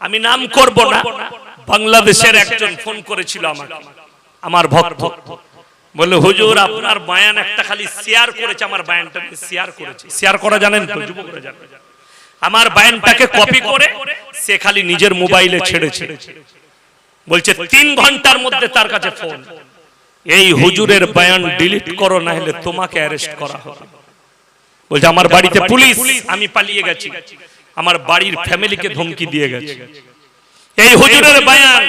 আমি নাম করব না। বাংলাদেশের একজন ফোন করেছিল আমাকে। আমার ভক্ত। বলে হুজুর আপনার বায়ান একটা খালি শেয়ার করেছে আমার বায়ানটা শেয়ার করেছে। শেয়ার করা জানেন তো? যুবকরা জানেন আমার বায়ানটাকে কপি করে সে খালি নিজের মোবাইলে ছেড়েছে। বলছে তিন ঘণ্টার মধ্যে তার কাছে ফোন এই হুজুরের বায়ান ডিলিট করো না হলে তোমাকে অ্যারেস্ট করা হবে। বলছে আমার বাড়িতে পুলিশ আমি পালিয়ে গেছি। আমার বাড়ির ফ্যামিলিকে ধমকি দিয়ে গেছে। এই হুজুরের বায়ান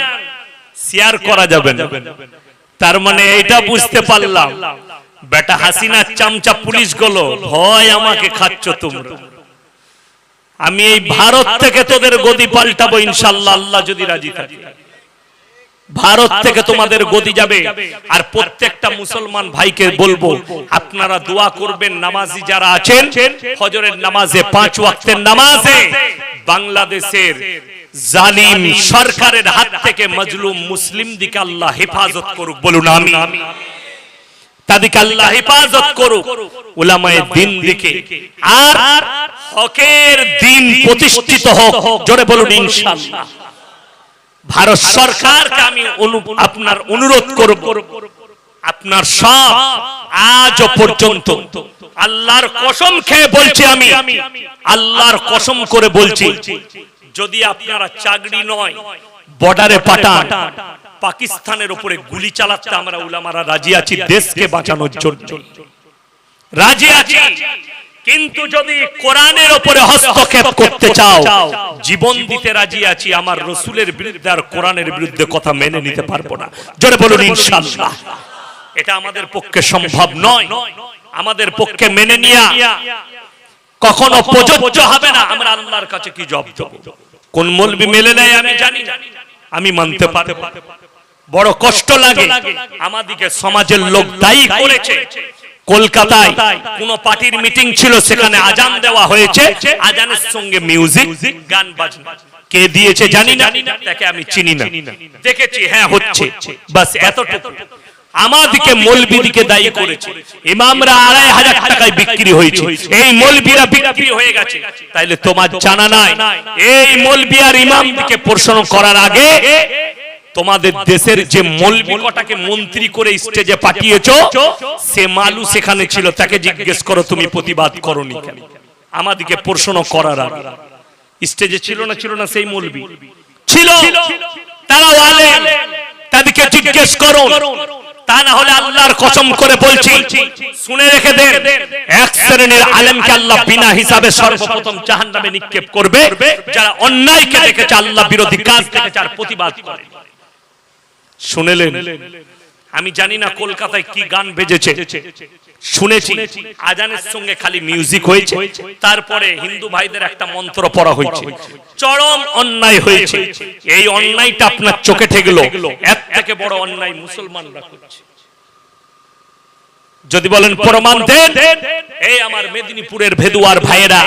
শেয়ার করা যাবে না। তার মানে এটা বুঝতে পারলাম। বেটা হাসিনা চামচা পুলিশগুলো। ভয় আমাকে খাচ্ছ তোমরা। আমি এই ভারত থেকে তোদের গদি পাল্টাবো ইনশাল্লাহ। আল্লাহ যদি রাজি থাকে। ভারত থেকে তোমাদের গদি যাবে। আর প্রত্যেকটা মুসলমান ভাইকে বলব আপনারা দোয়া করবেন নামাজি যারা আছেন ফজরের নামাজে পাঁচ ওয়াক্তের নামাজে বাংলাদেশের জালিম সরকারের হাত থেকে মজলুম মুসলিম দিকে আল্লাহ হেফাজত করুক বলুন আমি তাদেরকে আল্লাহ হেফাজত করুক উলামায়ে দিন দিকে আর হকের দিন প্রতিষ্ঠিত হোক জোরে বলুন ইনশাআল্লাহ ভারত সরকারকে আমি আপনার অনুরোধ করব। আপনার সব আজ পর্যন্ত আল্লাহর কসম খেয়ে বলছি আমি, আল্লাহর কসম করে বলছি, যদি আপনারা চাকরি নয়, বর্ডারে পাঠান, পাকিস্তানের উপরে গুলি চালাতে আমরা উলামারা রাজি আছি, দেশকে বাঁচানোর জন্য। রাজি আছি। কিন্তু যদি কোরআনের উপরে হস্তক্ষেপ করতে চাও জীবন দিতে রাজি আছি আমার রসুলের বিরুদ্ধে আর কোরআনের বিরুদ্ধে কথা মেনে নিতে পারব না। জোরে বলুন ইনশাআল্লাহ। এটা আমাদের পক্ষে সম্ভব নয়। আমাদের পক্ষে মেনে নিয়া। কখনো প্রযোজ্য হবে না। আমরা আল্লাহর কাছে কি জব দেব? কোন মলবি মেলে নেয় আমি জানি আমি মানতে পারি বড় কষ্ট লাগে। আমাদিকে সমাজের লোক দায়ী করেছে। কলকাতায় কোন পার্টির মিটিং ছিল সেখানে আজান দেওয়া হয়েছে। আজানের সঙ্গে মিউজিক গান বাজনা। কে দিয়েছে জানি না তাকে আমি চিনি না। দেখেছি হ্যাঁ হচ্ছে। বাস এতটুকু। আমাদিকে মলবিদিকে দায়ী করেছে। ইমামরা আড়াই হাজার টাকায় বিক্রি হয়েছে। এই মলবিরা বিক্রি হয়ে গেছে। তাইলে তোমার জানা নাই। এই মলবি আর ইমামদিকে প্রশ্ন করার আগে তোমাদের দেশের যে মলবি কটাকে মন্ত্রী করে স্টেজে পাঠিয়েছো সে মালু সেখানে ছিল তাকে জিজ্ঞেস করো তুমি প্রতিবাদ করনি কেন? আমাদিকে প্রশ্ন করার আগে। স্টেজে ছিল না ছিল না সেই মলবি ছিল। তারা আলেম। তাদেরকে জিজ্ঞেস করো তা না হলে আল্লাহর কসম করে বলছি শুনে রেখে দেন। এক শ্রেণির আলেমকে আল্লাহ বিনা হিসাবে সর্বপ্রথম জাহান্নামে নিক্ষেপ করবে। যারা অন্যায়কে দেখেছে আল্লাহ বিরোধী কাজ দেখেছে আর প্রতিবাদ করে। শুনেলেন। আমি জানি না কলকাতায় কি গান বেজেছে। শুনেছি। আজানের সঙ্গে খালি মিউজিক হয়েছে। তারপরে হিন্দু ভাইদের একটা মন্ত্র পড়া হয়েছে। চরম অন্যায় হয়েছে। এই অন্যায়টা আপনার চোখে ঠেকলো। এর থেকে বড় অন্যায় মুসলমানরা করছে। যদি বলেন প্রমাণ দেন এই আমার মেদিনীপুরের ভেদুয়ার ভাইয়েরা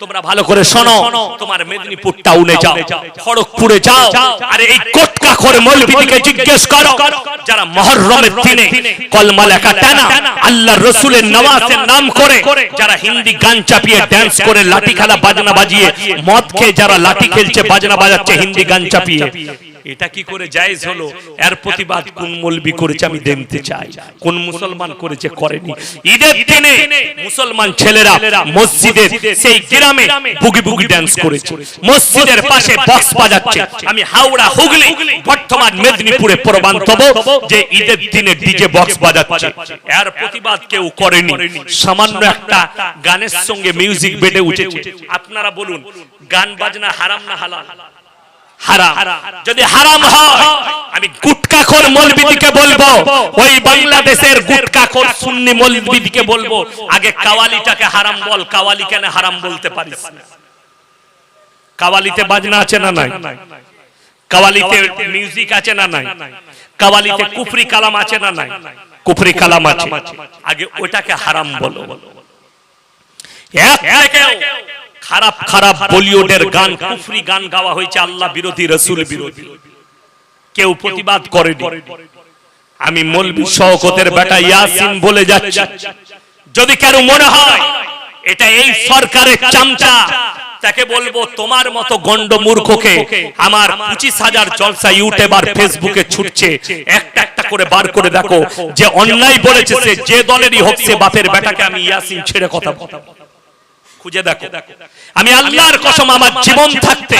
তোমরা ভালো করে শোনো তোমার মেদিনীপুর টাউনে যাও খড়গপুরে যাও আর এই কোটকা করে মৌলবীদিকে জিজ্ঞেস করো যারা মহররমের দিনে কলমা লেখা টানা আল্লাহ রসুলের নওয়াজের নাম করে যারা হিন্দি গান চাপিয়ে ড্যান্স করে লাঠি খেলা বাজনা বাজিয়ে মদ খেয়ে যারা লাঠি খেলছে বাজনা বাজাচ্ছে হিন্দি গান চাপিয়ে। এটা কি করে জায়েজ হলো? এর প্রতিবাদ কোন মলবি করেছে আমি দেখতে চাই। কোন মুসলমান করেছে করেনি। ঈদের দিনে মুসলমান ছেলেরা মসজিদের সেই গ্রামে বুগি বুগি ডান্স করেছে। মসজিদের পাশে বক্স বাজাচ্ছে। আমি হাওড়া, হুগলি বর্তমান মেদিনীপুরে প্রমাণ যে ঈদের দিনে ডিজে বক্স বাজাচ্ছে। এর প্রতিবাদ কেউ করেনি। সামান্য একটা গানের সঙ্গে মিউজিক বেডে উঠেছে। আপনারা বলুন, গান বাজনা হারাম না হালাল? হারাম। যদি হারাম হয়, আমি গুটকাখোর মৌলবিদিকে বলব। ওই বাংলাদেশের গুটকাখোর সুন্নি মৌলবিদিকে বলব। আগে কাওয়ালিটাকে হারাম বল, কাওয়ালি কেন হারাম বলতে পারিস কাওয়ালিতে বাজনা আছে না নাই? কাওয়ালিতে মিউজিক আছে না নাই? কাওয়ালিতে কুফরি কালাম আছে না নাই? কুফরি কালাম আছে। আগে ওটাকে হারাম বলো। এক খারাপ খারাপ বলিউডের গান, কুফরি গান গাওয়া হয়েছে আল্লাহ বিরোধী, রসুল বিরোধী। কেউ প্রতিবাদ করেনি। আমি মৌলবি শওকতের বেটা ইয়াসিন বলে যাচ্ছি। যদি কারও মনে হয়, এটা এই সরকারের চামচা, তাকে বলব তোমার মতো গন্ড মূর্খকে আমার পঁচিশ হাজার জলসা ইউটিউব আর ফেসবুকে ছুটছে। একটা একটা করে বার করে দেখো, যে অন্যায় বলেছে যে দলেরই হোক, সে বাপের বেটাকে আমি ইয়াসিন ছেড়ে কথা বলব। খুঁজে দেখো। আমি আল্লাহর কসম আমার জীবন থাকতে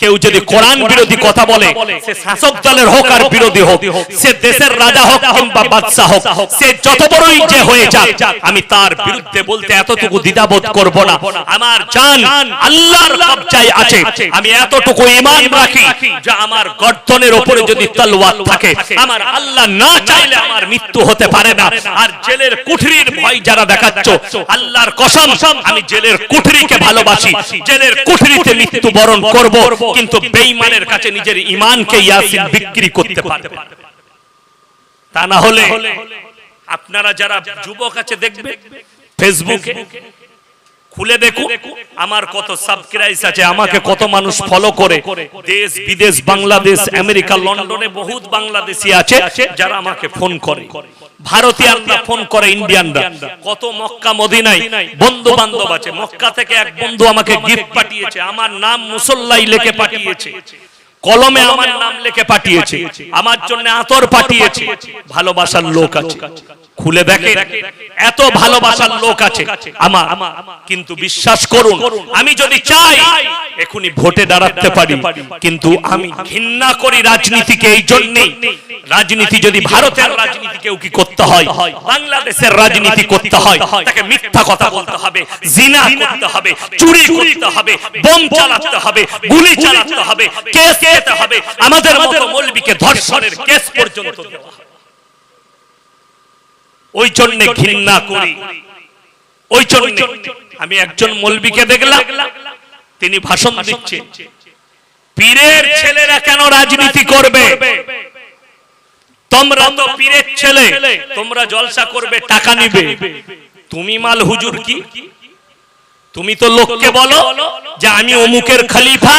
কেউ যদি কোরআন বিরোধী কথা বলে সে শাসক দলের হোক আর বিরোধী হোক সে দেশের রাজা হোক কিংবা বাদশাহ হোক সে যত বড়ই যে হয়ে যাক আমি তার বিরুদ্ধে বলতে এতটুকু দ্বিধাবোধ করব না। আমার জান আল্লাহর কবজায় আছে। আমি এতটুকু ঈমান রাখি যে আমার গর্দনের উপরে যদি তলোয়ার থাকে আমার আল্লাহ না চাইলে আমার মৃত্যু হতে পারে না। আর জেলের কুঠরির ভয় যারা দেখাচ্ছ আল্লাহর কসম আমি জেলের কুঠরিকে ভালোবাসি জেলের কুঠরিতে মৃত্যু বরণ করব কিন্তু বেঈমানের কাছে নিজের ঈমানকে ইয়াসিন বিক্রি করতে পারবে। তা না হলে আপনারা যারা যুবক আছে দেখবে ফেসবুকে খুলে দেখো আমার কত সাবস্ক্রাইব আছে আমাকে কত মানুষ ফলো করে। দেশ বিদেশ বাংলাদেশ আমেরিকা লন্ডনে বহুত বাংলাদেশি আছে যারা আমাকে ফোন করে। ভারতীয়রা ফোন করে ইন্ডিয়ানরা। কত মক্কা মদিনায় বন্ধু বান্ধব আছে। মক্কা থেকে এক বন্ধু আমাকে গিফট পাঠিয়েছে। আমার নাম মুসল্লাই লেখে পাঠিয়েছে। কলমে আমার নাম লিখে পাঠিয়েছে। আমার জন্য আতর পাঠিয়েছে। ভালোবাসার লোক আছে। খুলে দেখে। এত ভালোবাসার লোক আছে। আমার। কিন্তু বিশ্বাস করুন আমি যদি চাই এখনই ভোটে দাঁড়াতে পারি। কিন্তু আমি ঘৃণা করি রাজনীতিকে এই জন্যেই। রাজনীতি যদি ভারতের রাজনীতি কেউ কি করতে হয়? বাংলাদেশের রাজনীতি করতে হয়। তাকে মিথ্যা কথা বলতে হবে। জিনা করতে হবে। চুরি করতে হবে। বোম চালাতে হবে। গুলি চালাতে হবে। কেস খেতে হবে। আমাদের মতো মৌলবীকে ধর্ষণের কেস পর্যন্ত দেওয়া ওই জন্য ঘৃণা করি। ওই জন্য আমি একজন মৌলবীকে দেখলাম। তিনি ভাষণ দিচ্ছেন পীরের ছেলেরা কেন রাজনীতি করবে? তোমরা তো পীরের ছেলে। তোমরা জলসা করবে টাকা নিবে। তুমি মাল হুজুর কি? তুমি তো লোককে বলো যে আমি অমুকের খলিফা।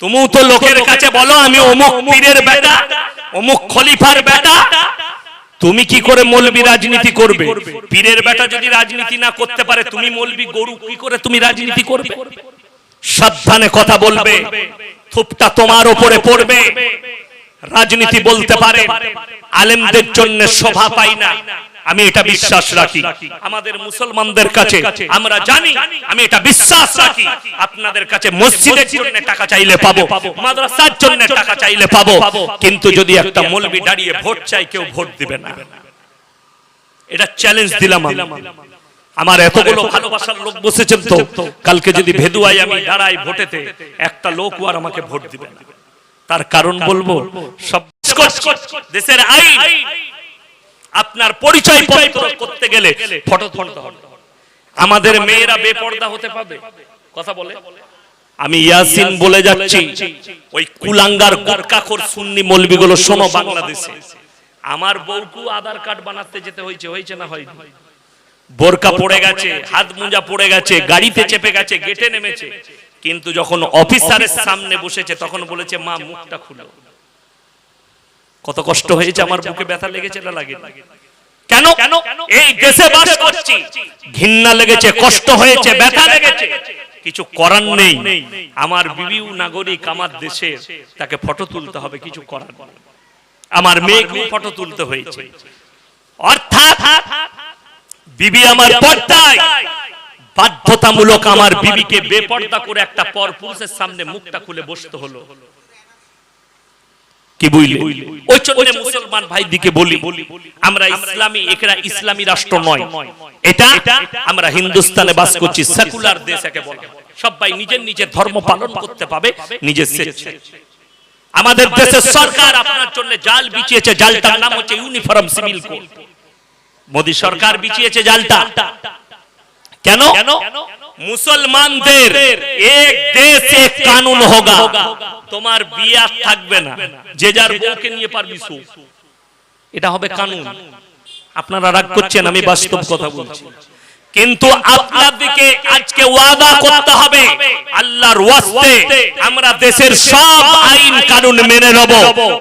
তুমিও তো লোকের কাছে বলো আমি অমুক পীরের বেটা অমুক খলিফার বেটা। তুমি কি করে মৌলবী রাজনীতি করবে? পীরের বেটা যদি রাজনীতি না করতে পারে তুমি মৌলবী গরু কি করে তুমি রাজনীতি করবে? সাবধানে কথা বলবে। থুপটা তোমার উপরে পড়বে। রাজনীতি বলতে পারে। আলেমদের জন্য শোভা পাই না। আমি এটা বিশ্বাস রাখি। আমাদের মুসলমানদের কাছে আমরা জানি, আমি এটা বিশ্বাস রাখি। আপনাদের কাছে মসজিদের জন্য টাকা চাইলে পাবো, মাদ্রাসার জন্য টাকা চাইলে পাবো। কিন্তু যদি একটা মৌলবি দাঁড়িয়ে ভোট চাই কেউ ভোট দিবে না। এটা চ্যালেঞ্জ দিলাম আমি। আমার এতগুলো ভালোবাসার লোক বসেছেন তো, কালকে যদি ভেদুয়াই আমি দাঁড়াই ভোটেতে, একটা লোক আর আমাকে ভোট দিবে না। তার কারণ বলব, সব দেশের আইন আপনার পরিচয় পত্র করতে গেলে ফটো তুলতে হবে। আমাদের মেয়েরা বেপর্দা হতে পাবে কথা বলে? আমি ইয়াসিন বলে যাচ্ছি। ওই কুলাঙ্গার গোরকাখোর সুন্নি মলবিগুলো শোনো বাংলাদেশে। আমার বউকু আধার কার্ড বানাতে যেতে হয়েছে হয়েছে না হয় বোরকা পড়ে গেছে হাত মোজা পড়ে গেছে গাড়িতে চেপে গেছে গেটে নেমেছে। কিন্তু যখন অফিসারের সামনে বসেছে তখন বলেছে মা মুখটা খুলো। কত কষ্ট হয়েছে আমার বুকে ব্যথা লেগেছে না লাগে কেন? কেন? এই দেশে বাস করছি। ঘৃণা লেগেছে কষ্ট হয়েছে ব্যথা লেগেছে। কিছু করার নেই। আমার বিবিউ নাগরিক আমার দেশের তাকে ফটো তুলতে হবে কিছু করার। আমার মেয়েকে ফটো তুলতে হয়েছে। অর্থাৎ বিবি আমার পর্দায়। বাধ্যতামূলক আমার বিবিকে বেপর্দা করে একটা পর পুরুষের সামনে মুখটা খুলে বসতে হলো। কি বুঝলে ওই জন্য মুসলমান ভাই বলি আমরা ইসলামী একরা ইসলামী রাষ্ট্র নয়। এটা আমরা হিন্দুস্তানে বাস করছি সেকুলার দেশ একে বলা। সবাই নিজের নিজের ধর্ম পালন করতে পাবে নিজের স্বেচ্ছায় আমাদের দেশের সরকার আপনার জন্য জাল বিছিয়েছে জালটার নাম হচ্ছে ইউনিফর্ম সিভিল কোড মোদী সরকার বিছিয়েছে জালটা। কেন? মুসলমানদের কানুন তোমার বিয়ে থাকবে না। যে যার বউকে নিয়ে পারবি এটা হবে কানুন। আপনারা রাগ করছেন, আমি বাস্তব কথা বলছি। কিন্তু আপনাদেরকে আজকে ওয়াদা করতে হবে, আল্লাহর আমরা দেশের সব আইন, কানুন মেনে নেব।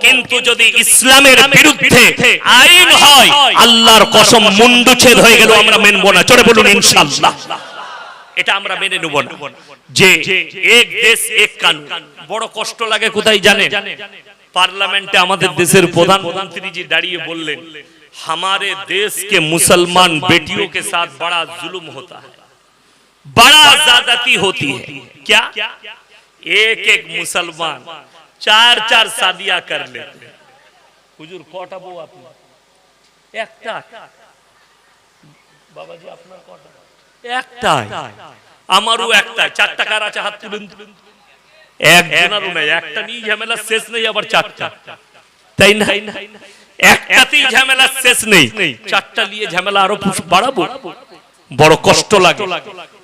কিন্তু যদি ইসলামের বিরুদ্ধে আইন হয়, আল্লাহর কসম মুন্ডুচ্ছেদ হয়ে গেল আমরা মেনব না। চলে বলুন, ইনশাআল্লাহ। এটা আমরা মেনে নেব না যে এক দেশ এক কানুন বড় কষ্ট লাগে কোথায় জানে পার্লামেন্টে আমাদের দেশের প্রধানমন্ত্রীজি দাঁড়িয়ে বললেন हमारे देश के मुसलमान बेटियों के साथ बड़ा जुल्म होता है बड़ा ज्यादती होती है क्या एक एक मुसलमान चार चार शादियां कर लेते हैं হুজুর কটা বউ আপনার একটা বাবাজি আপনার কটা একটাই। আমারও একটাই। চারটা কার আছে? হাত তুলুন। একজনেরও নাই একটা নিয়ে ঝামেলা শেষ নেই, আবার চারটা। তাই না? একটাতেই ঝামেলা শেষ নেই। চারটা নিয়ে ঝামেলা আরও বাড়াবো? বড় কষ্ট লাগে।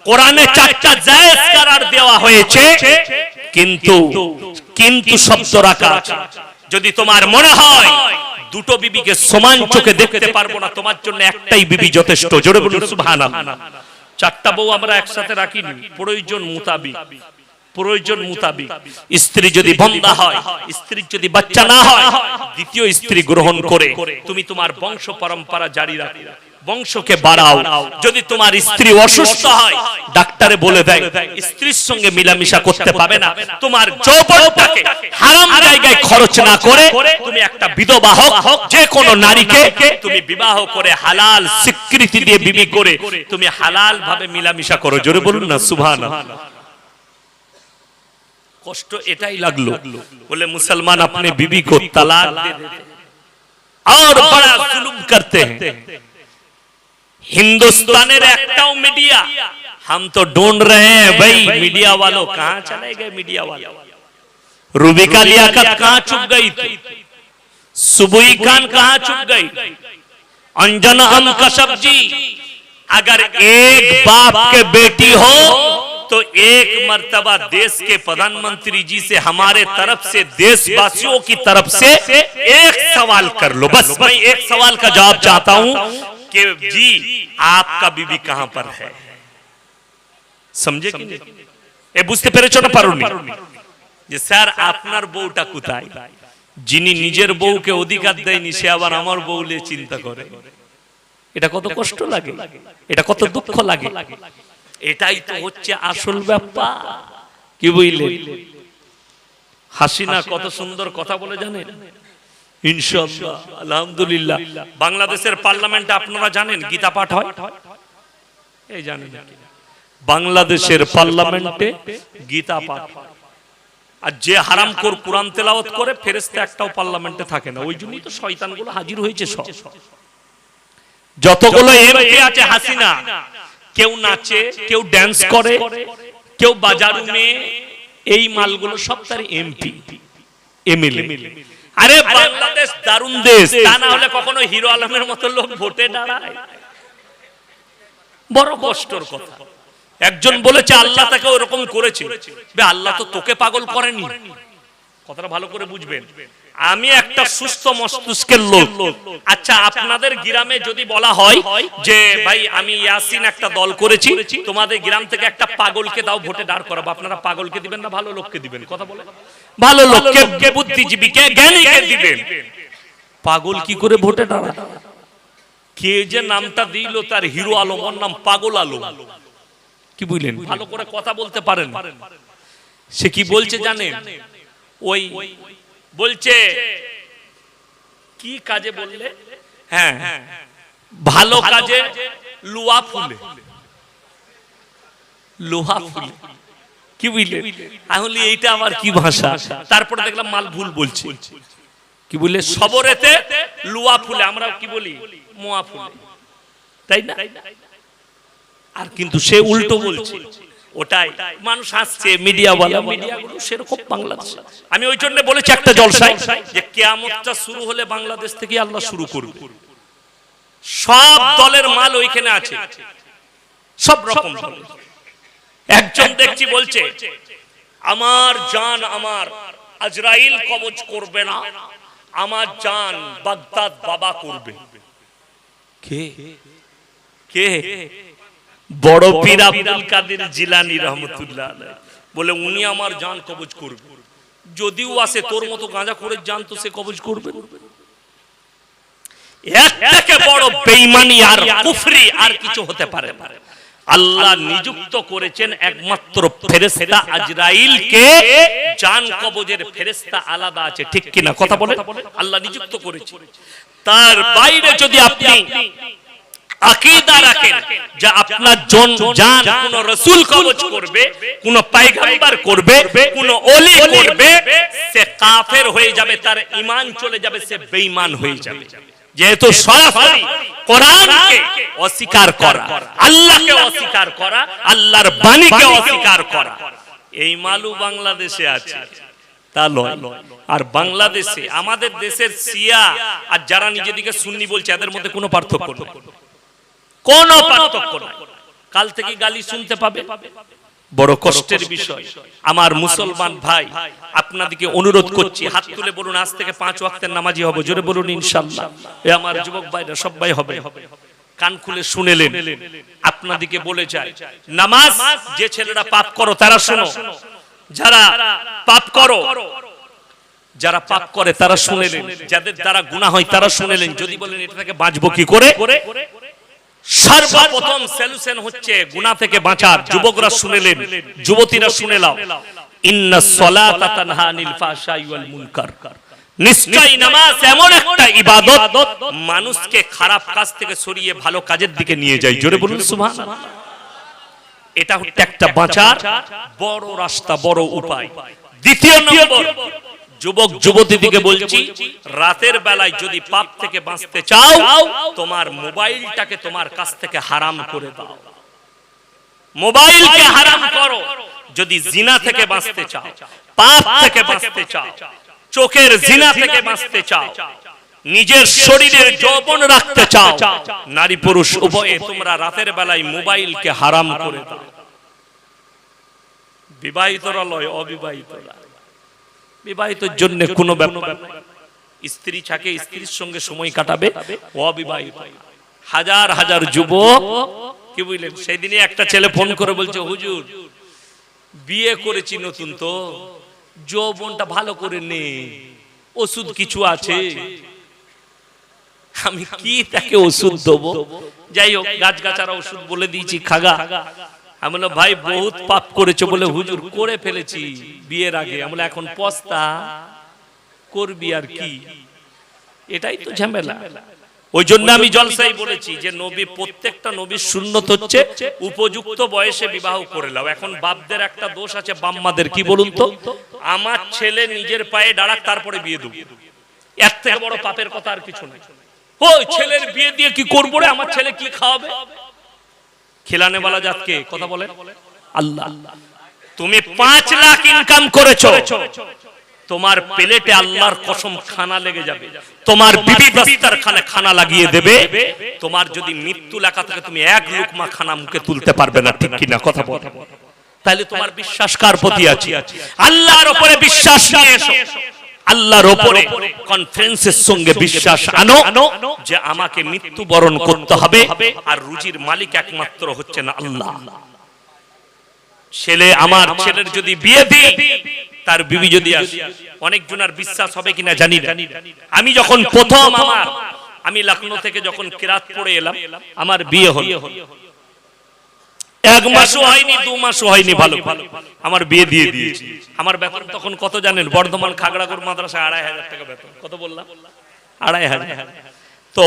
কোরআনে চারটা জায়েজ করার দেওয়া হয়েছে, কিন্তু কিন্তু শব্দ রাখা যদি তোমার মনে হয়, দুটো বিবিকে সমান চোখে দেখতে পারব না, তোমার জন্য একটাই বিবি যথেষ্ট। জোরে বলুন চারটা বউ আমরা একসাথে রাখিনি। প্রয়োজন মোতাবিক। প্রয়োজন মোতাবিক। স্ত্রী যদি বন্ধা হয় স্ত্রীর যদি বাচ্চা না হয়, দ্বিতীয় স্ত্রী গ্রহণ করে, তুমি তোমার বংশ পরম্পরা জারি রাখো। বংশকে বাড়াও যদি তোমার স্ত্রী অসুস্থ হয় ডাক্তারে বলে দেয় স্ত্রীর সঙ্গে মিলামিশা করতে পাবে না তোমার যৌবনটাকে হারাম জায়গায় খরচ না করে তুমি একটা বিধবা হোক যে কোনো নারীকে তুমি বিবাহ করে হালাল স্বীকৃতি দিয়ে বিবি করে তুমি হালাল ভাবে মিলামিশা করো জোরে বলুন না সুবহানাল্লাহ কষ্ট এটাই লাগলো বলে मुसलमान अपने बीबी को तलाक दे देते और बड़ा जुल्म करते हैं हिंदुस्तान मीडिया। हम तो ढूंढ रहे हैं भाई मीडिया वालों कहा चले गए मीडिया वाले? रूबिका लियाकत कहाँ चुप गई थी? सुबुई खान कहाँ चुप गई? अंजन अम कश्यप जी अगर एक बाप के बेटी हो तो, तो एक मर्तबा देश के प्रधानमंत्री जी से हमारे तरफ़ से देशवासियों की तरफ़ से एक सवाल कर लो। बस मैं एक सवाल का जवाब चाहता हूँ। कि जी आपका बीबी कहां पर है समझे कि नहीं? এ বুঝতে পেরেছো না পারোনি যে স্যার আপনার বউটা কোথায় যিনি নিজের বউকে অধিকার দেয়নি সে আবার আমার বউ নিয়ে চিন্তা করে এটা কত কষ্ট লাগে এটা কত দুঃখ লাগে এটাই তো হচ্ছে আসল ব্যাপার কি বুঝলেন হাসিনা কত সুন্দর কথা বলে জানেন ইনশাআল্লাহ আলহামদুলিল্লাহ। বাংলাদেশের পার্লামেন্টে আপনারা জানেন গীতা পাঠ হয়? এই জানেন বাংলাদেশের পার্লামেন্টে গীতা পাঠ আর যে হারাম কর কোরআন তেলাওয়াত করে ফেরেশতা একটাও পার্লামেন্টে থাকে না। ওই জন্যই তো শয়তানগুলো হাজির হয়েছে সব। যতগুলো এমপি আছে হাসিনা কেউ নাচে কেউ ড্যান্স করে কেউ বাজার মে এই মালগুলো সব তার এমপি এমএলএ আরে বাংলাদেশ দারুণ দেশ। তা না হলে কখনো হিরো আলমের মতো লোক ভোটে দাঁড়ায়। বড় কষ্টর কথা। একজন বলেছে আল্লাহ তাকে ওরকম করেছে। আল্লাহ তো তোকে পাগল করেনি। কথাটা ভালো করে বুঝবেন। আমি একটা সুস্থ মস্তিষ্কের লোক। আচ্ছা আপনাদের গ্রামে যদি বলা হয় যে ভাই আমি ইয়াসিন একটা দল করেছি। তোমাদের গ্রাম থেকে একটা পাগলকে দাও ভোটে দাঁড় করাবো। আপনারা পাগলকে দিবেন না ভালো লোককে দিবেন। কথা বলে ভালো লোককে কে বুদ্ধিজীবীকে, জ্ঞানীকে দিবেন পাগল কি করে ভোটে দাঁড়ায়? কে যে নামটা দিল তার হিরো আলম, ওর নাম পাগল আলম। কি বুঝলেন? ভালো করে কথা বলতে পারেন। সে কি বলছে জানেন? ওই বলছে, কি কাজে বললে? হ্যাঁ। ভালো কাজে লোহা ফুলে। লোহা ফুলে। কি বুঝলে? তাহলে এইটা আমার কি ভাষা? তারপরে দেখলাম মাল ভুল বলছে। কি বললে সবরেতে লুয়া ফুলে আমরা কি বলি? মোয়া ফুলে। তাই না? আর কিন্তু সে উল্টো বলছে। ওটাই। মানুষ আসছে মিডিয়া বলা সেরকম বাংলাদেশ। আমি ওই জন্য বলেছি একটা জলসায় যে কেয়ামতটা শুরু হলে বাংলাদেশ থেকে আল্লাহ শুরু করবে। সব দলের মাল ওইখানে আছে। সব রকম। একজন দেখছি বলছে আমার জান আমার আজরাইল কবজ করবে না আমার জান বাগদাদ বাবা করবে। কে? কে? বড় পীর আব্দুল কাদের জিলানি রহমতুল্লাহ। বলে উনি আমার জান কবজ করবে। যদিও আসে তোর মতো গাঁজা করে জান তো সে কবজ করবে। এর থেকে বড় বেঈমানি আর কুফরি আর কিছু হতে পারে না। আল্লাহ নিযুক্ত করেছেন একমাত্র ফেরেশতা আজরাইলকে। জান কবজের ফেরেশতা আলাদা আছে ঠিক কিনা? কথা বলে আল্লাহ নিযুক্ত করেছে। তার বাইরে যদি আপনি আকীদা রাখেন যে আপনার জন জান কোন রাসূল কবজ করবে কোন পয়গম্বর করবে কোন ওলি করবে সে কাফের হয়ে যাবে তার ঈমান চলে যাবে সে বেঈমান হয়ে যাবে। যেহেতু সরাসরি কোরআনকে অস্বীকার করা আল্লাহকে অস্বীকার করা আল্লাহর বাণীকে অস্বীকার করা। এই মালু বাংলাদেশে আছে। তা লয়। আর বাংলাদেশে আমাদের দেশের সিয়া আর যারা নিজেদিকে সুন্নি বলছে এদের মধ্যে কোনো পার্থক্য নেই। কোন পার্থক্য নাই। কাল থেকে গালি শুনতে পাবে। বড় কষ্টের বিষয়। আমার মুসলমান ভাই আপনাদেরকে অনুরোধ করছি হাত তুলে বলুন আজ থেকে পাঁচ ওয়াক্তের নামাজি হব। জোরে বলুন ইনশাল্লাহ। এ আমার যুবক ভাইরা সবাই হবে। কান খুলে শুনেলেন। আপনাদেরকে বলে যায় নামাজ যে ছেলেরা পাপ করো তারা শোনো। যারা পাপ করো যারা পাপ করে তারা শুনেলেন। যাদের দ্বারা গুনাহ হয় তারা শুনেলেন। যদি বলেন এটা থেকে বাঁচবো কি করে? সর্বপ্রথম সলিউশন হচ্ছে গুনাহ থেকে বাঁচার। যুবকরা শুনেলেন যুবতীরা শুনে নাও। ইন্না সলাতা তানহা আনিল ফাহশাই ওয়াল মুনকার। নিশ্চয়ই নামাজ এমন একটা ইবাদত মানুষকে খারাপ কাজ থেকে সরিয়ে ভালো কাজের দিকে নিয়ে যায়। জোরে বলুন সুবহানাল্লাহ। এটা হচ্ছে একটা বাঁচার বড় রাস্তা বড় উপায়। দ্বিতীয় নম্বর যুবক, যুবতী দিকে বলছি, রাতের বেলায় যদি পাপ থেকে বাঁচতে চাও, তোমার মোবাইলটাকে তোমার কাছ থেকে হারাম করে দাও। মোবাইলকে হারাম করো। যদি জিনা থেকে বাঁচতে চাও, পাপ থেকে বাঁচতে চাও, চোখের জিনা থেকে বাঁচতে চাও, নিজের শরীরের যৌবন রাখতে চাও, নারী পুরুষ উভয়ে তোমরা রাতের বেলায় মোবাইলকে হারাম করে দাও। বিবাহিতরা লয়, অবিবাহিতরা। বিবাহিতর জন্য কোনো ব্যাপার স্ত্রী থাকে স্ত্রীর সঙ্গে সময় কাটাবে অবিবাহিত। হাজার হাজার যুবক কি বুঝলেন? সেই দিনে একটা ছেলে ফোন করে বলছে হুজুর বিয়ে করেছি নতুন তো। যৌবনটা ভালো করে নে। ওষুধ কিছু আছে। আমি কি তাকে ওষুধ দেবো? যাই হোক গাছ গাছারা ওষুধ বলে দিয়েছি খাগা। আমি বললাম, ভাই, বহুত পাপ করেছ বলে হুজুর করে ফেলেছি বিয়ের আগে। আমি এখন পস্তা, করবি আর কি? এটাই তো ঝামেলা। ওই জন্য আমি জলসাই বলেছি যে নবী, প্রত্যেকটা নবীর শূন্যত হচ্ছে উপযুক্ত বয়সে বিবাহ করে নাও এখন বাপদের একটা দোষ আছে বাম্মাদের কি বলুন তো? আমার ছেলে নিজের পায়ে দাঁড়াক, তারপরে বিয়ে দেবো। এর থেকে বড় পাপের কথা আর কিছু নাই। ওই ছেলের বিয়ে দিয়ে কি করব রে? আমার ছেলে কি খাওয়াবে? খিলানে বলা জাতকে কথা বলে? আল্লাহ। তুমি পাঁচ লাখ ইনকাম করেছ। তোমার প্লেটে আল্লাহর কসম খানা লেগে যাবে। তোমার বিবি দস্তার খানে খানা লাগিয়ে দেবে। তোমার যদি মৃত্যু লেখা থাকে তুমি এক লুকমা খানা মুখে তুলতে পারবে না ঠিক কিনা কথা বল। তাহলে তোমার বিশ্বাস কার প্রতি আছে? আল্লাহর উপরে বিশ্বাস নিয়ে এসো। আল্লাহর উপরে কনফারেন্সের সঙ্গে বিশ্বাস আনো যে আমাকে মৃত্যু বরণ করতে হবে আর রুজির মালিক একমাত্র হচ্ছে না আল্লাহ। ছেলে আমার ছেলের যদি বিয়ে দিই তার বিবি যদি আসে অনেক জনের বিশ্বাস হবে কিনা জানি না। আমি যখন প্রথম আমার আমি লখনৌ থেকে যখন কিরাত পড়ে এলাম আমার বিয়ে হলো। এক মাসও হয়নি, দু মাসও হয়নি ভালো আমার বিয়ে দিয়ে দিয়েছি। আমার বেতন তখন কত জানেন? বর্ধমান খাগড়াগড় মাদ্রাসা আড়াই হাজার টাকা বেতন। কত বললাম? আড়াই হাজার। তো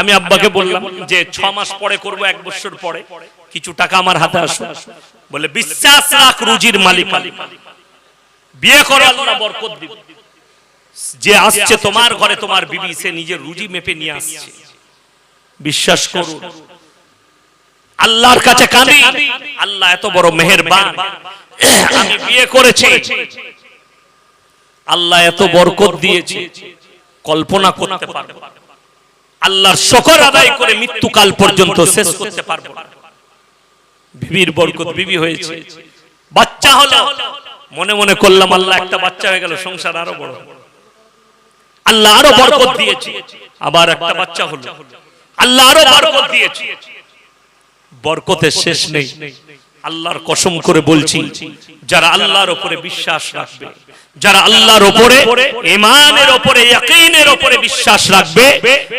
আমি আব্বাকে বললাম যে ছ মাস পরে করব, এক বছর পরে। কিছু টাকা আমার হাতে আসবে বলে, বিশ্বাস রাখ রুজির মালিক বিয়ে করো, আল্লাহ বরকত দিবে। যে আসছে তোমার ঘরে, তোমার বিবি, সে নিজের রুজি মেপে নিয়ে আসছে। বিশ্বাস করুন। আল্লাহর কাছে কাঁদি। আল্লাহ এত বড় মেহেরবান। আমি বিয়ে করেছি। আল্লাহ এত বরকত দিয়েছে। কল্পনা করতে পারব। আল্লাহর শকর আদায় করে মৃত্যুকাল পর্যন্ত শেষ করতে পারব। বিবির বরকত বিবি হয়েছে। বাচ্চা হলো। মনে মনে করলাম আল্লাহ একটা বাচ্চা হয়ে গেল সংসার আরও বড় আল্লাহ আরও বরকত দিয়েছে। আবার একটা বাচ্চা হলো। আল্লাহ আরও বরকত দিয়েছে। বরকতের শেষ নেই। আল্লাহর কসম করে বলছি, যারা আল্লাহর ওপরে বিশ্বাস রাখবে, যারা আল্লাহর ওপরে ইমানের ওপরে ইয়াকিনের ওপরে বিশ্বাস রাখবে,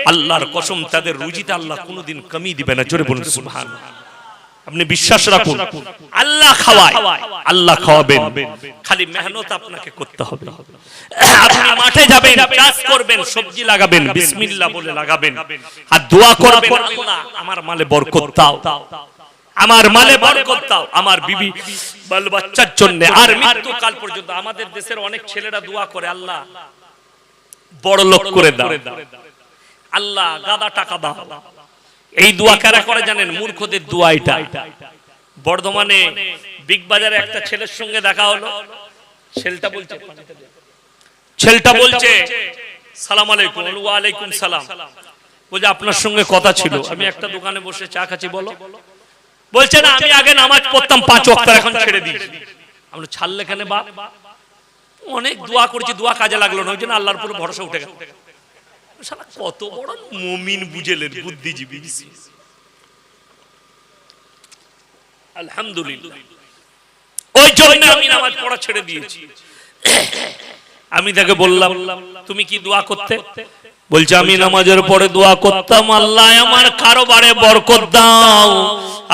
আল্লাহর কসম তাদের রুজিতে আল্লাহ কোনোদিন কমিয়ে দিবে না। জোরে বলুন, সুবহানাল্লাহ। আপনি বিশ্বাস রাখুন। আল্লাহ খাওয়ায়। আল্লাহ খাওয়াবেন। খালি মেহনত আপনাকে করতে হবে। আপনি মাঠে যাবেন চাষ করবেন সবজি লাগাবেন বিসমিল্লাহ বলে লাগাবেন। আর দোয়া করবেন আল্লাহ। আমার মালে বরকত দাও। আমার মালে বরকত দাও। আমার বিবি বাল বাচ্চার জন্য আর মৃত্যু কাল পর্যন্ত আমাদের দেশের অনেক ছেলেরা দোয়া করে আল্লাহ। বড় লোক করে দাও। আল্লাহ গাদা টাকা দাও। এই দোয়া কারা করে জানেন? মূর্খদের দোয়া এটা। বর্ধমানে বিগ বাজারে একটা ছেলের সঙ্গে দেখা হলো। ছেলেটা বলছে ছেলেটা বলছে সালাম আলাইকুম। বলল, ওয়া আলাইকুম সালাম। বলছে আপনার সঙ্গে কথা ছিল। আমি একটা দোকানে বসে চা খাচ্ছি বলো। বলছে না আমি আগে নামাজ পড়তাম পাঁচ ওয়াক্ত এখন ছেড়ে দিই আমরা ছাড়লে কেন বাপ অনেক দোয়া করেছি দোয়া কাজে লাগল না। ওই জন্য আল্লাহর উপর ভরসা উঠে গেল। শালা কত বড় মুমিন বুঝেলেন বুদ্ধিজীবী আলহামদুলিল্লাহ। ওই জন্য আমি নামাজ পড়া ছেড়ে দিয়েছি। আমি তাকে বললাম, তুমি কি দোয়া করতে? বলছে, আমি নামাজের পরে দোয়া করতাম, আল্লাহ আমার কারোবারে বরকত দাও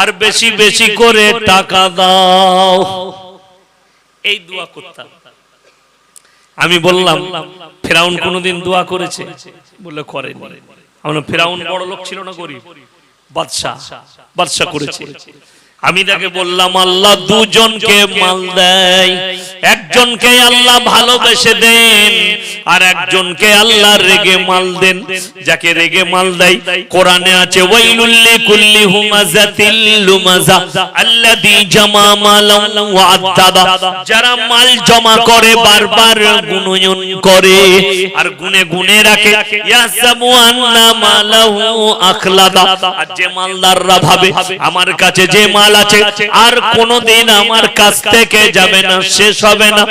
আর বেশি বেশি করে টাকা দাও। এই দোয়া করতাম। আমি বললাম, ফেরাউন কোনোদিন দোয়া করেছে? বলে করে আমরা ফেরাউন বড় লোক ছিল না গরিব। বাদশাহ বাদশাহ করেছে। আমি তাকে বললাম আল্লাহ দুজনকে মাল দেয়। একজনকে আল্লাহ ভালোবেসে দেন আর একজনকে আল্লাহ রেগে মাল দেন। যাকে রেগে মাল দেয় কোরআনে আছে ওয়াইলুল্লি কুল্লি হুমাজাতিল লুমাজা আল্লাযী জামা মালান ওয়া যারা মাল জমা করে বারবার গুণয়ন করে। আর গুনে গুনে রাখে ইয়াসাবু আন্না মালাহু আখলাদা। আর যে মালদাররা ভাবে আমার কাছে যে মাল আছে। আর কোনদিন আমার কাছ থেকে যাবে না, শেষ হবে না।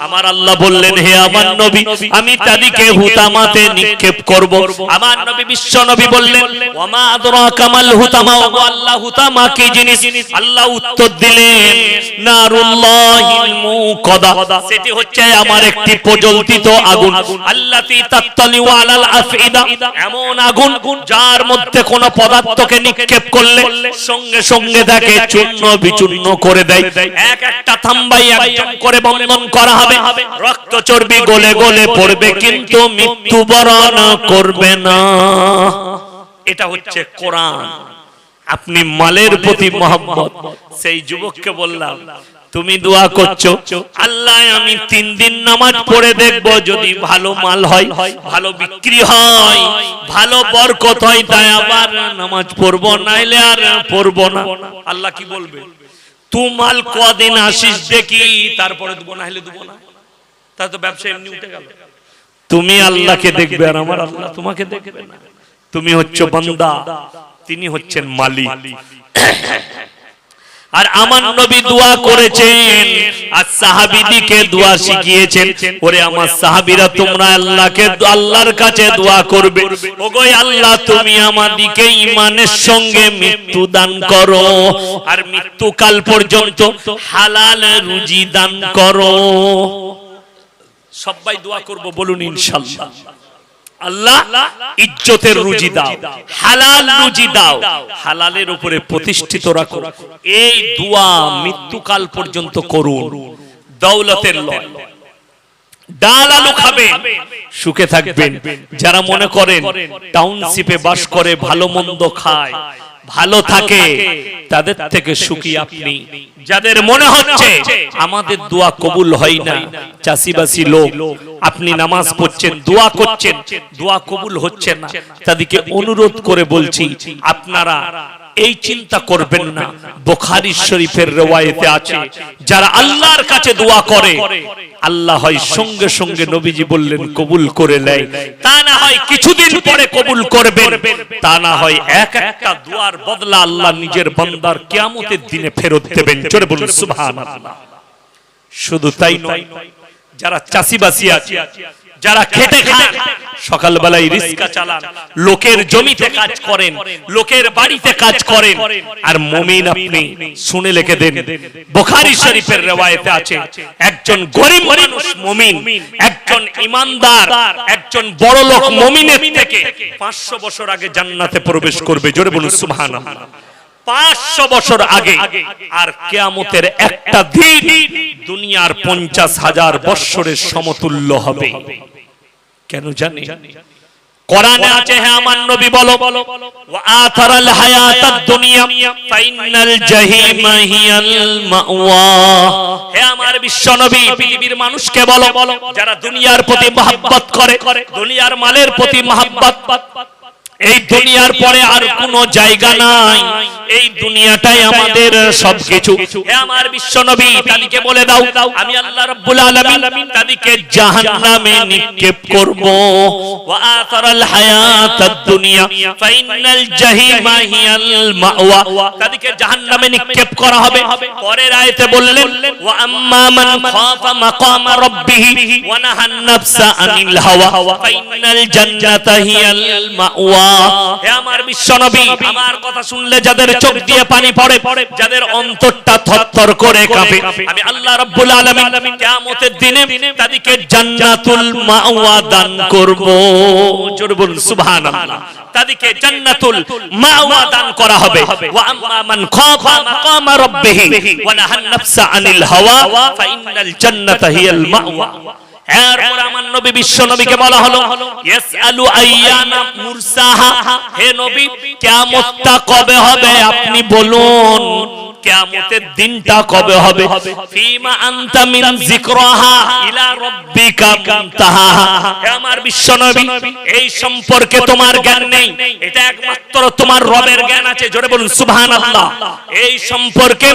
আমার আল্লাহ বললেন, হে আমার নবী, আমি হুতামাতে নিক্ষেপ করব। আমার নবী বিশ্ব নবী বললেন মাল একটি প্রজ্বলিত আগুন। আল্লাতি এমন আগুন যার মধ্যে কোন পদার্থকে নিক্ষেপ করলে সঙ্গে সঙ্গে তাকে চূর্ণ বিচূর্ণ করে দেয়। এক একটা থাম্বাই একজন করে বন্ধন করা হবে। রক্ত চর্বি গলে গলে পড়বে, কিন্তু মৃত্যুবরণ করবে না। এটা হচ্ছে কোরআন। আপনি মালের প্রতি মোহাম্মত সেই যুবককে বললাম তুমি দোয়া করছ। আল্লাহ, আমি তিন দিন নামাজ পড়ে দেখব, যদি ভালো মাল হয়, ভালো বিক্রি হয়, ভালো বরকত হয় তাই আবার নামাজ পড়ব, নাইলে আর পড়ব না। আল্লাহ কি বলবে? তু মাল কদিন আসিস দেখি, তারপরে দেবো না হলে দেবো না। তা তো ব্যবসা এমনি উঠে গেল। তুমি আল্লাহকে দেখবে আর আমার আল্লাহ তোমাকে দেখবে না। তুমি হচ্ছে বান্দা, তিনি হচ্ছেন মালিক। আর আমার নবী দোয়া করেছেন আর সাহাবীদিকে দোয়া শিখিয়েছেন। ওরে আমার সাহাবীরা তোমরা আল্লাহকে আল্লাহর কাছে দোয়া করবে। ওগো আল্লাহ তুমি আমাদিকে ঈমানের সঙ্গে মৃত্যু দান করো। আর মৃত্যুকাল পর্যন্ত হালাল রুজি দান করো। সবাই দোয়া করব বলুন ইনশাআল্লাহ আল্লাহ ইজ্জতের রুজি দাও, হালাল রুজি দাও, হালালের উপরে প্রতিষ্ঠিত রাখো। এই দোয়া মৃত্যুকাল পর্যন্ত করুন, দৌলতের লয়। ডাল আলু খাবেন সুখে থাকবেন। যারা মনে করেন টাউনশিপে বাস করে, ভালো মন্দ খায়, ভালো থাকে, তাদের থেকে সুখী আপনি। যাদের মনে হচ্ছে, আমাদের দোয়া কবুল হয় না, চাষিবাসী লোক আপনি নামাজ পড়ছেন দোয়া করছেন দোয়া কবুল হচ্ছে না। তাদেরকে অনুরোধ করে বলছি আপনারা এই চিন্তা করবেন না। বোখারি শরীফের রেওয়ায়েতে আছে যারা আল্লাহর কাছে দোয়া করে আল্লাহ হয় সঙ্গে সঙ্গে নবীজি বললেন কবুল করে নেয়। তা না হয় কিছুদিন পরে কবুল করবেন। তা না হয় এক একটা দোয়ার বদলা আল্লাহ নিজের বান্দার কিয়ামতের দিনে ফেরত দেবেন। জোরে বলুন সুবহানাল্লাহ। শুধু তাই নয়। যারা চাষিবাসী আছে যারা খেটে খান সকালবেলায় রিস্কা চালান লোকের জমিতে কাজ করেন লোকের বাড়িতে কাজ করেন। আর মুমিন আপনি শুনে লিখে দেন বুখারী শরীফের রওয়ায়েতে আছে একজন গরিব মানুষ মুমিন একজন ইমানদার একজন বড় লোক মুমিনের থেকে 500 বছর আগে জান্নাতে প্রবেশ করবে। জোরে বলুন সুবহানাল্লাহ। পাঁচশো বছর আগে আর কেয়ামতের একটা দিন দুনিয়ার পঞ্চাশ হাজার বৎসরের সমতুল্য হবে। কেন জানি? কোরআনে আছে হে আমার নবী বলো ওয়া আথারাল হায়াতাদ দুনিয়া ফাইনাল জাহিমা হিয়াল মাওয়া। হে আমার বিশ্ব পৃথিবীর মানুষকে বলো যারা দুনিয়ার প্রতি মহব্বত করে দুনিয়ার মালের প্রতি মহব্বত এই দুনিয়ার পরে আর কোনো জায়গা নাই। এই দুনিয়াটাই আমাদের সবকিছু। বলে দাও, আমি আল্লাহ নিক্ষেপ জাহান্নামে নিক্ষেপ করা হবে। পরের বললেন, ওয়া হাওয়া। ফাইনাল হে আমার বিশ্ব নবী আমার কথা শুনলে যাদের চোখ দিয়ে পানি পড়ে যাদের অন্তরটা থরথর করে কাঁপে। আমি আল্লাহ রাব্বুল আলামিন কিয়ামতের দিনে তাদেরকে জান্নাতুল মাওয়া দান করব। জোরে বলুন সুবহানাল্লাহ। তাদেরকে জান্নাতুল মাওয়া দান করা হবে। ওয়া আম্মা মান খাফা মাকামা রাব্বিহি। ওয়া নাহান নাফসা আনিল হাওয়া। ফাইনাল জান্নাতা হিয়াল মাওয়া। এরপর আমার নবী বিশ্ব নবীকে বলা হলো, ইয়াসআলু আইয়ানা মুরসাহা। হে নবী, কিয়ামতটা কবে হবে আপনি বলুন। কিয়ামতের দিনটা কবে হবে? ফিমা আনতা মিন যিকরাহা ইলা রাব্বিকা মুনতাহা। হে আমার বিশ্ব নবী এই সম্পর্কে তোমার জ্ঞান নেই। এটা একমাত্র তোমার রবের জ্ঞান আছে। জোরে বলুন সুবহানাল্লাহ। এই সম্পর্কে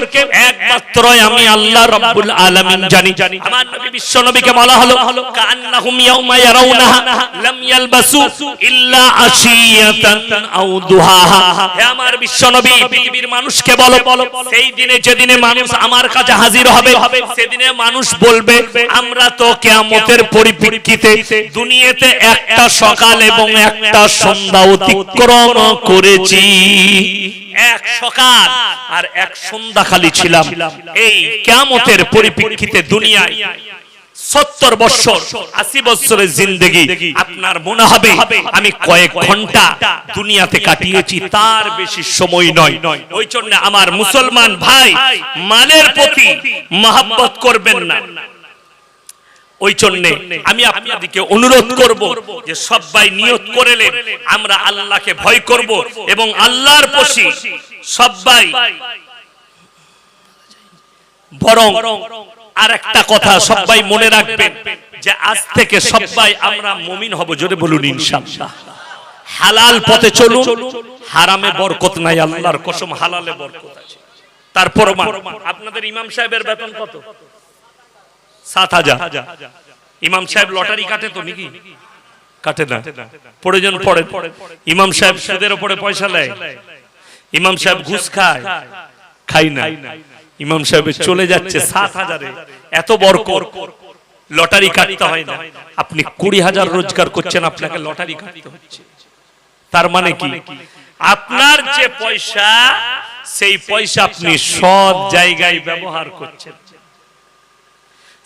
একমাত্র আমি আল্লাহ রাব্বুল আলামিন জানি। আমার নবী বিশ্ব নবীকে বলা হলো কান্নাহুম ইয়াউমা ইয়ারাউনাহা লাম ইয়ালবাসু ইল্লা আশিয়াতান আও দুহাহা। হে আমার বিশ্ব নবী পৃথিবীর মানুষকে বলো সেই দিনে যেদিনে মানুষ আমার কাছে হাজির হবে, সেদিনে মানুষ বলবে, আমরা তো কেয়ামতের পরিপ্রেক্ষিতে দুনিয়াতে একটা সকাল এবং একটা সন্ধ্যা অতিক্রম করেছি। এক সকাল আর এক সন্ধ্যা খালি ছিলাম। এই কেমতের পরিপ্রেক্ষিতে দুনিয়ায় সত্তর বছর আশি বছরের জিন্দগি আপনার মনে হবে আমি কয়েক ঘণ্টা দুনিয়াতে কাটিয়েছি তার বেশি সময় নয়। ওই জন্য আমার মুসলমান ভাই মালের প্রতি মহাব্বত করবেন না। ওই জন্য আমি আপনাদেরকে অনুরোধ করব যে সবাই নিয়ত করেলেন আমরা আল্লাহকে ভয় করব এবং আল্লাহর পশি সবাই বরং আর একটা কথা সবাই মনে রাখবেন যে আজ থেকে সবাই আমরা মমিন হব, জোরে বলুন ইনশাআল্লাহ। হালাল পথে চলুন, হারামে বরকত নাই, আল্লাহর কসম হালালে বরকত আছে। তারপর আপনাদের ইমাম সাহেবের বেতন কত? সাত হাজার। ইমাম সাহেব লটারি কাটে তো নাকি? কাটে না। প্রয়োজন পড়ে। ইমাম সাহেব সুদের উপরে পয়সা নেয়। ইমাম সাহেব ঘুষ খায়। খাই না। ইমাম সাহেব চলে যাচ্ছে সাত হাজারে। এত বড় লটারি কাটতে হয় না। আপনি কুড়ি হাজার রোজগার করছেন আপনাকে লটারি কাটতে হচ্ছে। তার মানে কি? আপনার যে পয়সা সেই পয়সা আপনি সৎ জায়গায় ব্যবহার করছেন।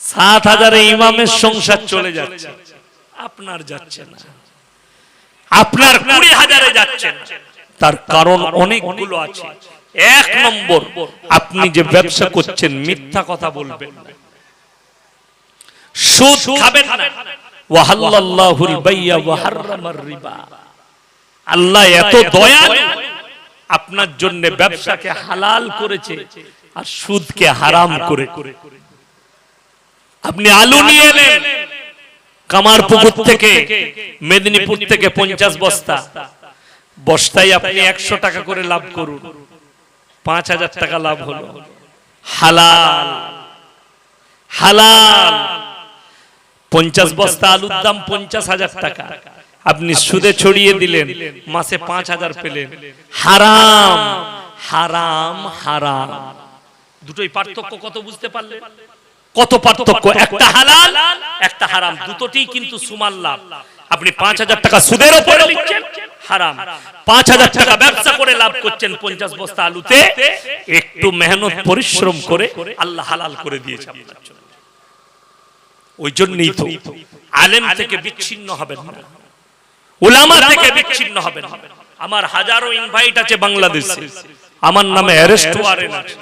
সাত হাজারে ইমামের সংসার চলে যাচ্ছে। আপনার যাচ্ছে না। আপনার কুড়ি হাজারে যাচ্ছে তার কারণ অনেকগুলো আছে। এক নম্বর আপনি যে ব্যবসা করছেন মিথ্যা কথা বলবেন সুদ খাবেন না। ওয়াহাল্লাল্লাহুল বাইয়া ওয়া হাররামার রিবা। আল্লাহ এত দয়ালু। আপনার জন্য ব্যবসাকে হালাল করেছে আর সুদকে হারাম করে। আপনি আলু নিয়ে এলেন। কামারপুকুর থেকে মেদিনীপুর থেকে পঞ্চাশ বস্তা। বস্তায় আপনি একশো টাকা করে লাভ করুন। পাঁচ হাজার টাকা লাভ হলো। হালাল। হালাল। পঞ্চাশ বস্তা আলুর দাম পঞ্চাশ হাজার টাকা। আপনি সুদে ছড়িয়ে দিলেন মাসে পাঁচ হাজার পেলেন। হারাম। হারাম হারাম। দুটোই পার্থক্য কত বুঝতে পারলেন কত পার্থক্য? একটা হালাল একটা হারাম। দুটোটি কিন্তু সুমাল লাভ। আপনি পাঁচ হাজার টাকা সুদের ওপরে নিচ্ছেন হারাম। পাঁচ হাজার টাকা ব্যবসা করে লাভ করছেন পঞ্চাশ বস্তা আলুতে। একটু মেহনত পরিশ্রম করে আল্লাহ হালাল করে দিয়েছে আপনার জন্য। ওই জন্যই তো আলেম থেকে বিচ্ছিন্ন হবেন না। উলামা থেকে বিচ্ছিন্ন হবেন না। আমার হাজারো ইনভাইট আছে বাংলাদেশে। আমার নামে অ্যারেস্ট ওয়ারেন্ট আছে।